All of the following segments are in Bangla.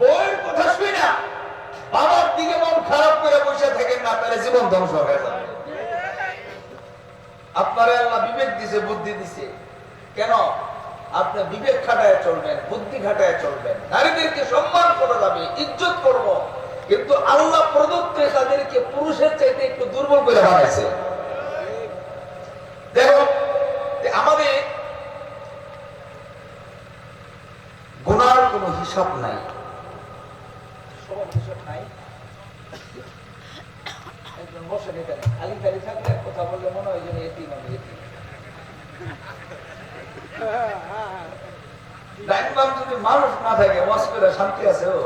বউয়ের কথা শুই না। বাবার দিকে মন খারাপ করে বসে থাকেন না, তাহলে জীবন ধ্বংস হয়ে যাবে। আপনারে আল্লাহ বিবেক দিছে, বুদ্ধি দিছে। কেন? আপনি বিবেক খাটায় চলবেন, বুদ্ধি খাটায় চলবেন। নারীদেরকে সম্মান করা যাবে, ইজ্জত করব। কিন্তু আল্লাহ প্রদত্ত তাদেরকে পুরুষের চাইতে একটু দুর্বল করে বানাইছে দেখো যে আমাদের গুনার কোনো হিসাব নাই সবার হিসাব নাই একজন বসেন এখানে খালি খালি থাকলে কথা বললে মনে হয় যেন এটি মানে দেখলাম যদি মানুষ না থাকে ওয়াশ করে শান্তি আছে ও।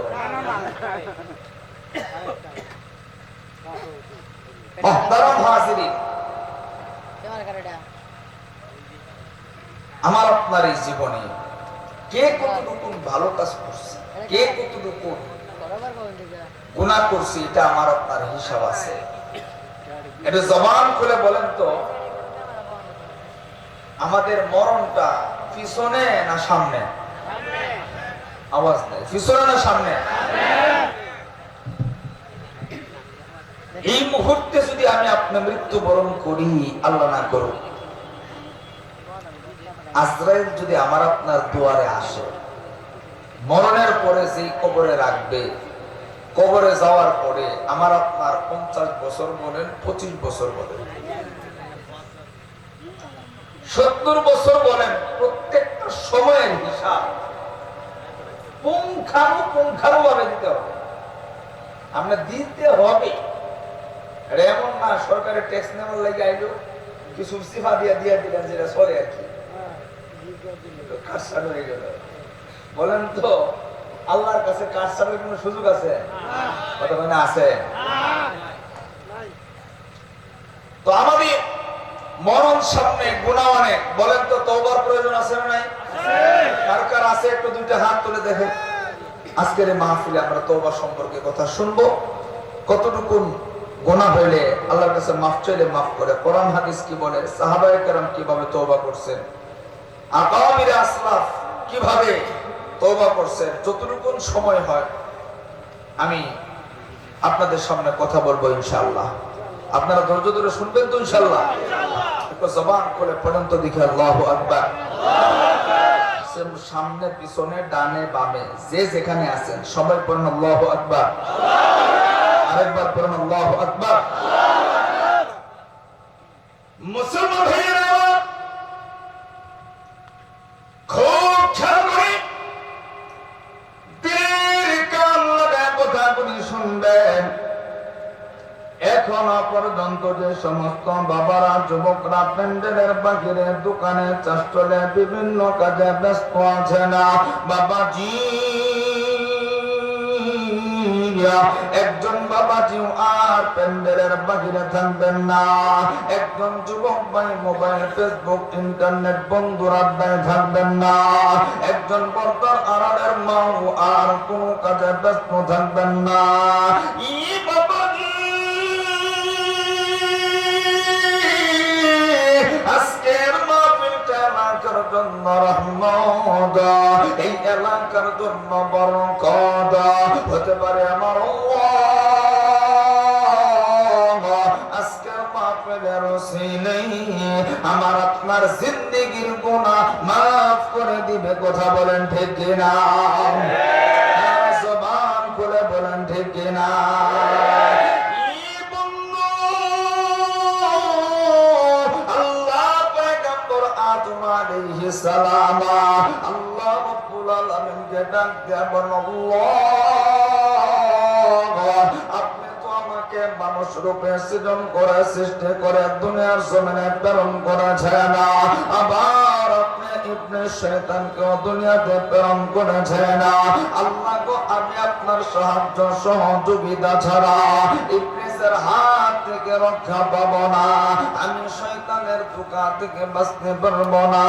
আমার আপনার এই জীবনে কে কতটুকু ভালো কাজ করছে? কে কতটুকু গুণা করছে এটা আমার আপনার হিসাব আছে। এটা জবান খুলে বলেন তো। আমাদের মরণটা পিছনে না সামনে? আওয়াজ নেই। পিছনে না সামনে? এই মুহূর্তে যদি আমি আপনার মৃত্যুবরণ করি আল্লাহ না করুক। আজরাইল যদি আমার আপনার দুয়ারে আসে, মরণের পরে যেই কবরে রাখবে, কবরে যাওয়ার পরে আমার আপনার পঞ্চাশ বছর বলেন, পঁচিশ বছর বলেন। সত্তর বছর বলেন, প্রত্যেকটা সময়ের হিসাব। পুঙ্খানু পুঙ্খানু ভাবে দিতে হবে। আমরা দিতে হবে। এমন না, সরকারের ট্যাক্স নেওয়ার লাগে আইলো, কিছু সিফা দিয়া দিয়া দিলেন, যেটা চলে আর কি। বলেন তো, আল্লাহর কাছে সুযোগ আছে? আছে? তো আমাদের মরণ সামনে গুণা অনেক। বলেন তো প্রয়োজন আছে নাই? কার কার আছে? একটু দুইটা হাত তুলে আজকের মাহফিলে আমরা তওবা সম্পর্কে কথা শুনব। কতটুকু গোনা হইলে আল্লাহর কাছে মাফ চাইলে মাফ করে। কোরআন, হাদিস কি বলে? সাহাবায়ে কীভাবে করছেন? আকামিরে আসলাফ কীভাবে সময় হয়, আমি আপনাদের সামনে কথা বলব ইনশাআল্লাহ। আপনারা ধৈর্য ধরে শুনবেন তো ইনশাআল্লাহ? জবান করে পর্যন্ত দেখে, আল্লাহু আকবার। সামনে, পিছনে, ডানে, বামে, যে যেখানে আছেন, সবাই পড়েন আল্লাহু আকবার। আরেকবার পড়েন আল্লাহু আকবার। মুসলমান সমস্ত বাবারা, যুবকরা প্যান্ডেলের বাহিরে দোকানে চাষলে বিভিন্ন কাজে ব্যস্ত আছে না। বাবাজি, একজন বাবাজিও আর প্যান্ডেলের বাহিরে থাকবেন না। একজন যুবক ভাই মোবাইল ফেসবুক ইন্টারনেট বন্ধুর আড্ডায় থাকবেন না। একজন বর্তার আড়ালের মাও আর কোনো কাজে ব্যস্ত থাকবেন না। ই বাবাজি জন্য রহমদা এই এলাকার জন্য বরকত, হতে পারে আমার আমার আপনার জিন্দিগির গুণা মাফ করে দিবে, কথা বলেন ঠিক কিনা? সালাম, আল্লাহ রাব্বুল করে করেছেন আবার আপনি ইবনে শয়তানকে দুনিয়াতে প্রেরণ করেছেন আল্লাহ আমি আপনার সাহায্য সহযোগিতা ছাড়া ইবলিসের হাত থেকে রক্ষা পাবো না। আমি শয়তানের ধোকা থেকে বাঁচতে পারব না।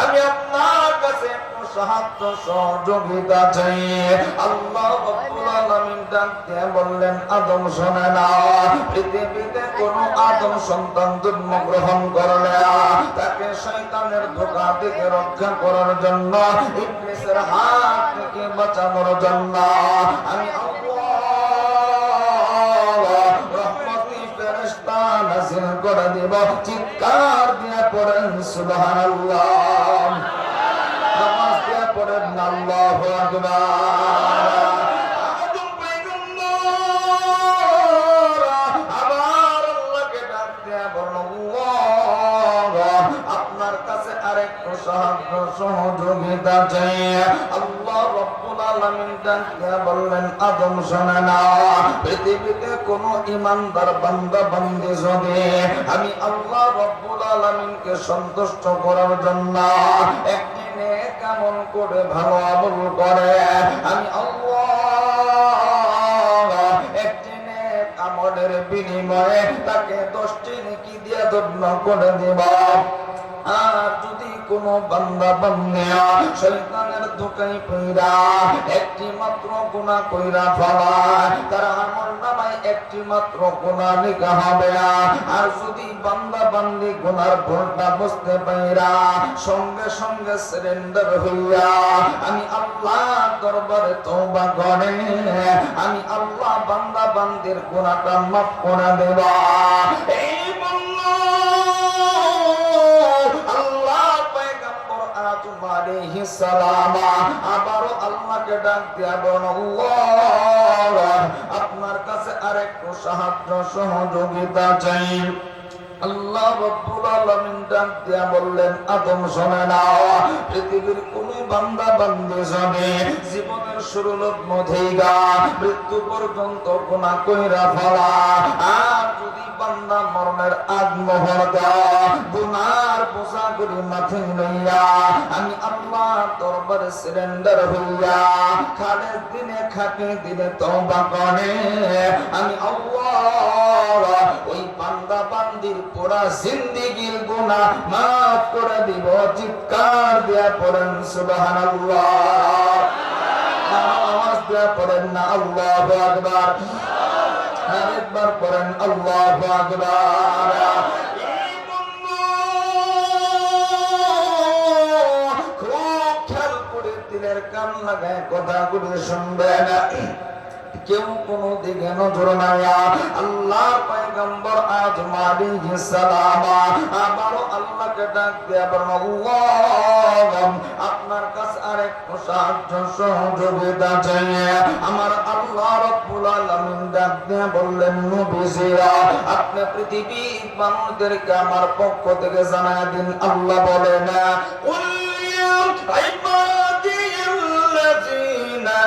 আমি আপনার সাহায্য, সহযোগিতা চাই। আল্লাহ রব্বুল আলামিন ডাক বললেন, আদম, শোনে না। পৃথিবীতে কোন আদম সন্তান জন্মগ্রহণ করলে তাকে শয়তানের ধোকা থেকে রক্ষা করার জন্য, ইবলিসের হাত থেকে বাঁচানোর জন্য। আমি করে দিব। চিৎকার দিয়ে পড়েন, সুবহানাল্লাহ। আল্লাহ আপনার কাছে আরেকটু সাহায্য, সহযোগিতা চাই। আল্লাহ বললেন, আদম শোনে না, পৃথিবীতে কোন ইমানদার বান্দা বান্দি যদি আমি আল্লাহ রব্বুল আলামিনকে সন্তুষ্ট করার জন্য কেমন করে ভালো আমল করে। আমি আল্লাহ একদিনে আমলের বিনিময়ে তাকে দশটি নেকি দিয়ে ধন্য করে দেব? আর যদি কোন বান্দা বান্দিয়া শয়তানের ধোকায় পইরা একটি মাত্র গুনাহ কইরা ফেলায় তার আমল নামায় একটি মাত্র গুনাহ লেখা হবে আর যদি বান্দা বান্দি গুনার ভুলটা বুঝতে পাইরা সঙ্গে সঙ্গে সারেন্ডার হইয়া, আমি আল্লাহ দরবারে তওবা করে, আমি আল্লাহ বান্দা বান্দির গুনাহটা মাফ করে দেবা। আবারও আল্লাহকে ডাক দিয়া আপনার কাছে আরেকটু সাহায্য সহযোগিতা চাই। আল্লাহ বললেন, আদম, শোনে না পৃথিবীর কোন বান্দা বান্দি যাবে মৃত্যু পর্যন্ত গুনাহ কইরা আর যদি বান্দা মরণের আগ মুহূর্তে গুনার করি মাথায় লইয়া আমি আল্লাহ দরবারে সিলিন্ডার হইয়া খালে দিনে খাটে দিনে করে। আমি আল্লাহ ওই জিন্দিগির মাফ করে দিব, চিৎকার দিয়া পড়েন, সুবহানাল্লাহ। আওয়াজ দিয়া পড়েন না, আল্লাহু আকবার। আরেকবার পড়েন আল্লাহ খুব খেয়াল করে দিলের কান লাগায় কথাগুলো শুনবেন কেউ কোন দিকে নজর নাইয়া আল্লাহ পয়গম্বর আজ মাবি সালামা, আবারও আল্লাহকে ডাক দিয়ে আপনার কাছে আরেক সাহায্য সহযোগিতা চাইয়ে আমার আল্লাহ রব্বুল আলামিন ডাক দিয়ে বললেন, নবীজিরা, আপনি পৃথিবী মানুষদেরকে আমার পক্ষ থেকে জানায় দিন। আল্লাহ বলে না হ্যাঁ,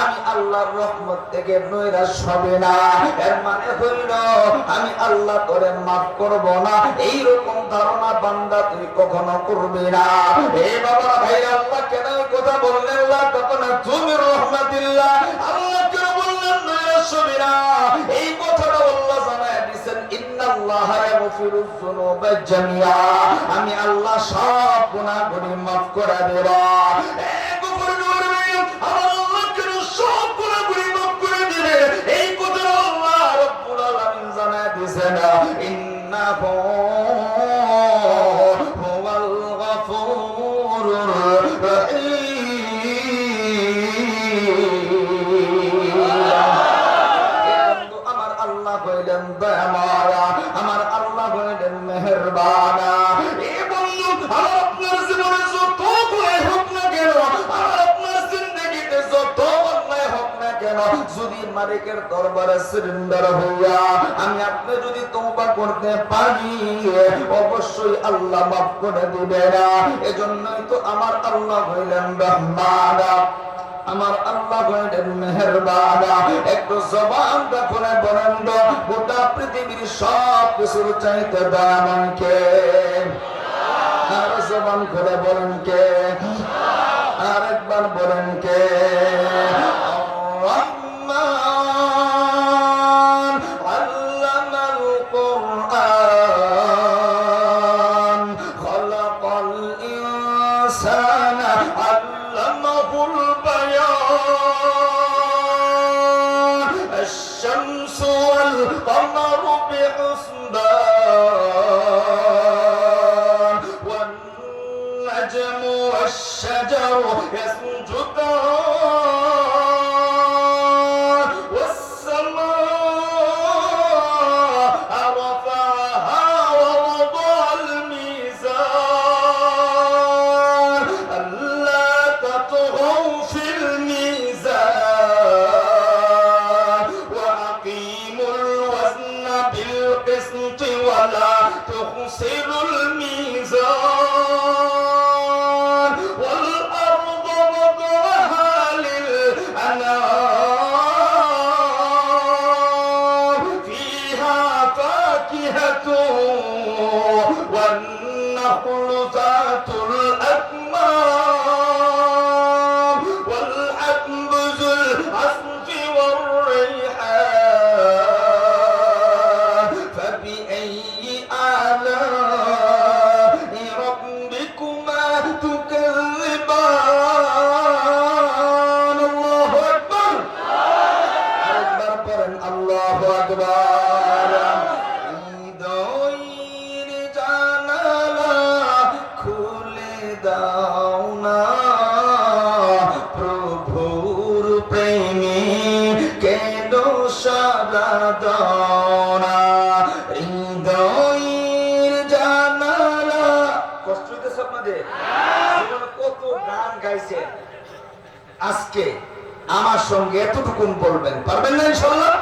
আমি আল্লাহর রহমত থেকে হবে না। এর মানে হইল, আমি আল্লাহ করে মাফ করব না। এই রকম ধারণা বান্দা কখনো করবি না। বাবা ভাই আল্লাহ কেন কথা বললেন? লা তাকুনে তুমি আল্লাহ কেন বললেন হবে না? এই কথাটা আল্লাহ জানায় দিবেন ইন্নাল্লাহ জামিয়া। আমি আল্লাহ সব গুনাহগুলি মাফ করে দেব। এই কথা আল্লাহ রাব্বুল আলামিন জানায় দিয়েছেন ইন্ন মালিকের দরবারে সিলিন্ডার হইয়া আমি আপনি যদি তওবা করতে পারি, অবশ্যই আল্লাহ মাফ করে দিবে না। এজন্যই তো আমার আল্লাহ হইলেন রহমানা। আমার আল্লাহ বলেন মেহেরবানা। একটু জবানটা খুলে বলেন, গোটা পৃথিবীর সব কিছুর চাইতে দামান কে? আর জবান খুলে বলেন কে? আরেকবার বলেন কে? بحسبان والنجم والشجر يسجدان بالقسط ولا تخسروا الميزان আজকে আমার সঙ্গে এতটুকুন বলবেন পারবেন না ইনশাল্লাহ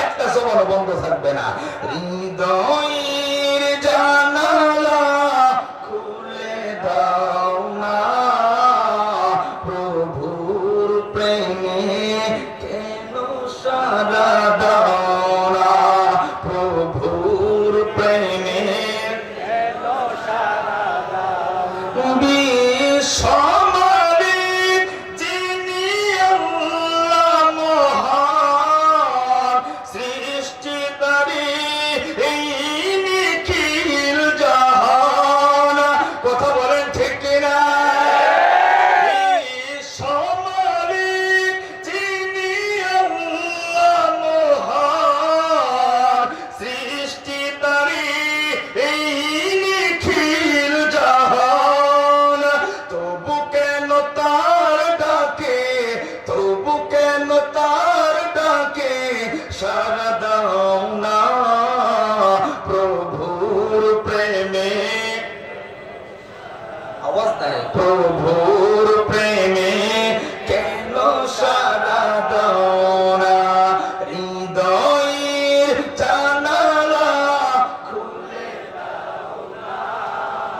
একটা জবানও বন্ধ থাকবে না। হৃদয়ের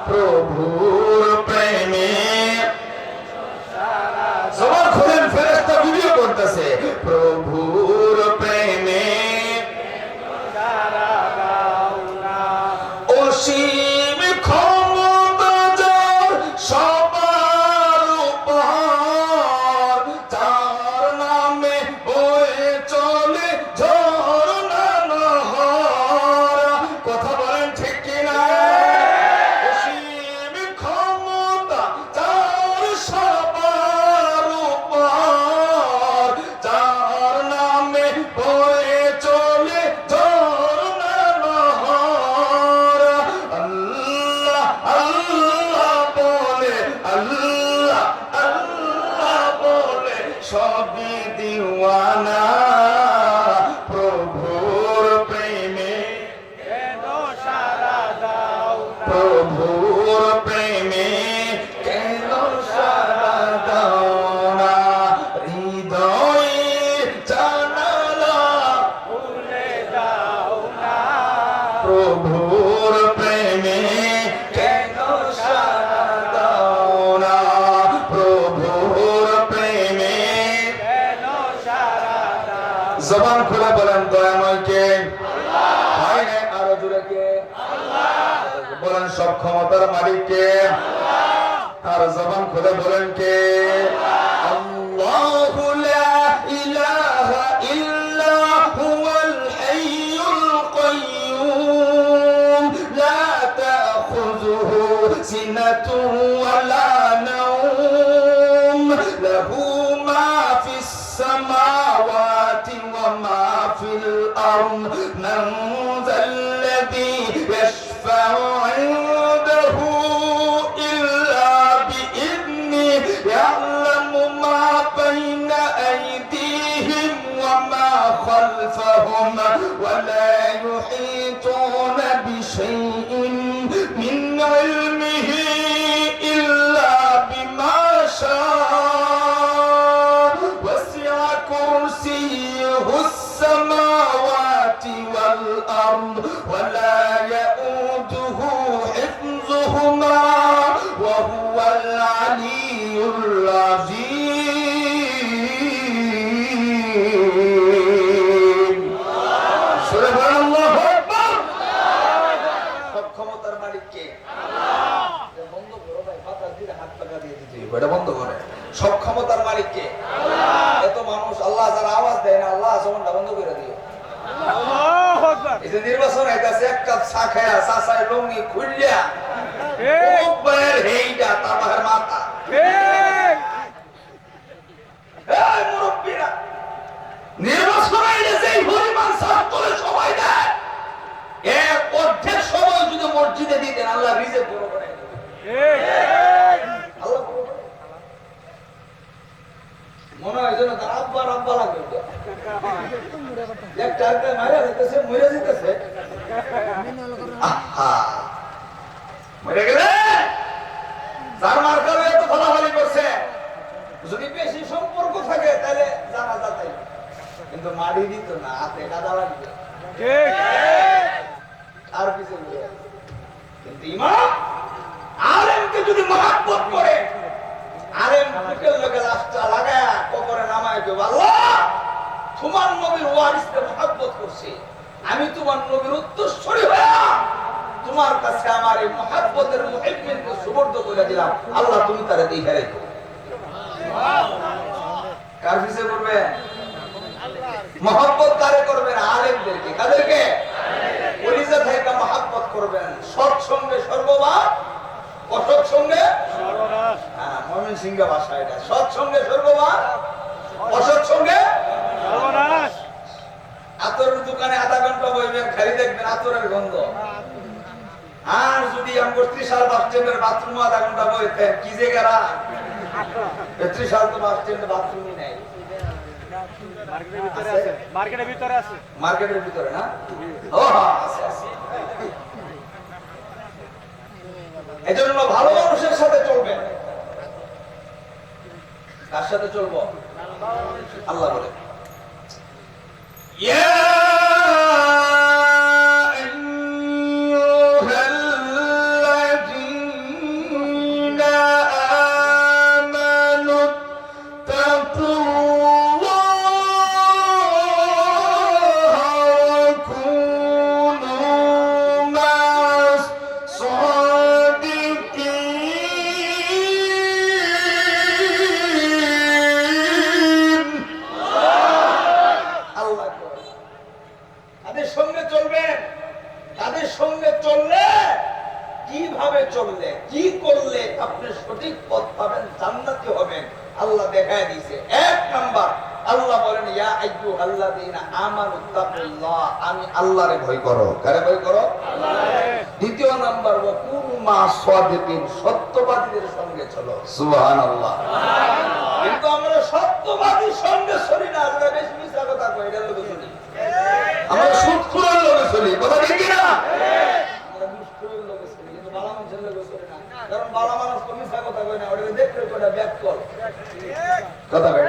প্রভুর প্রেমে। সবার খোঁজেন ফেরেস্তা বিবিও করতেছে। প্রভু জবান খুলে বলেন, দয়াময়কে। হয় না আরও জুড়ে কে? বলেন, সব ক্ষমতার মালিক কে আর জবান খুলে বলেন কে? আল্লাহু من ذا الذي يشفع عنده মসজিদে দিতেন আল্লাহ রিজেক্ট বড় করে আল্লাহ মনে হয় যেন তার আব্বা আর আব্বা লাগবে। একটা একটা মারা যেতেছে মরে যেতেছে। মরে গেলে? যার মার্কার এত ফলাফলি করছে। যদি বেশি সম্পর্ক থাকে তাহলে জানা যাতাই কিন্তু মারি দিত না হাতে কাদা লাগবে। আর কিছু। কিন্তু ইমাম আমি তোমার নবীর উত্তরস্বরী হয়ে তোমার কাছে আমার এই মহাব্বতের মুহিব্বিনকে সুবর্দ করে দিলাম। আল্লাহ, তুমি তারে দেখে রেখো করবে মহব্বত কারে করবেন আলেমদেরকে। কাদেরকে? কলিজা থেকে মহাব্বত করবেন। সৎসঙ্গে সর্ববার অসৎসঙ্গে হ্যাঁ মমিন সিংহ ভাষা এটা। সৎসঙ্গে সর্ববার অসৎসঙ্গে আতরের দোকানে আধা ঘণ্টা বইবেন খালি দেখবেন আতরের গন্ধ। আর যদি আমার ত্রিশাল বাস স্ট্যান্ডের বাথরুমে আধা ঘণ্টা বইতেন কি যে গেরা। ত্রিশাল তো বাস স্ট্যান্ডে বাথরুমই নাই। মার্কেটের ভিতরে আছে। মার্কেটের ভিতরে না? ও হ্যাঁ, আছে, এজন্য ভালো মানুষের সাথে চলবে। কার সাথে চলবো? আল্লাহ বলে। ইয়া সত্যবাদীদের সঙ্গে চলো। সুবহানাল্লাহ। কিন্তু আমরা সত্যবাদীর সঙ্গে চলি না আমরা বেশি মিথ্যা কথা কই এটার লোকে চলি। আমরা সুদখোরের লোকে চলি কথা ঠিক না আমরা দুষ্করের লোকে চলি কিন্তু ভালো মানুষের লোকে চলি না। কারণ ভালো মানুষ তো মিথ্যা কথা কয় না ওটা দেখতে কয়টা ব্যাক কল। কথা কয়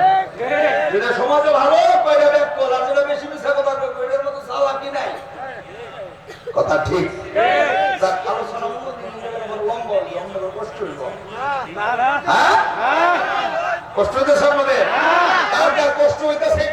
যেটা সমাজে ভালো কয়টা ব্যাক কল আর যেটা বেশি কথা কয়টার মতো চালাকি নাই? কথা কথা ঠিক। হ্যাঁ? কষ্ট হইতেছে আপনাদের কষ্ট হইতেছে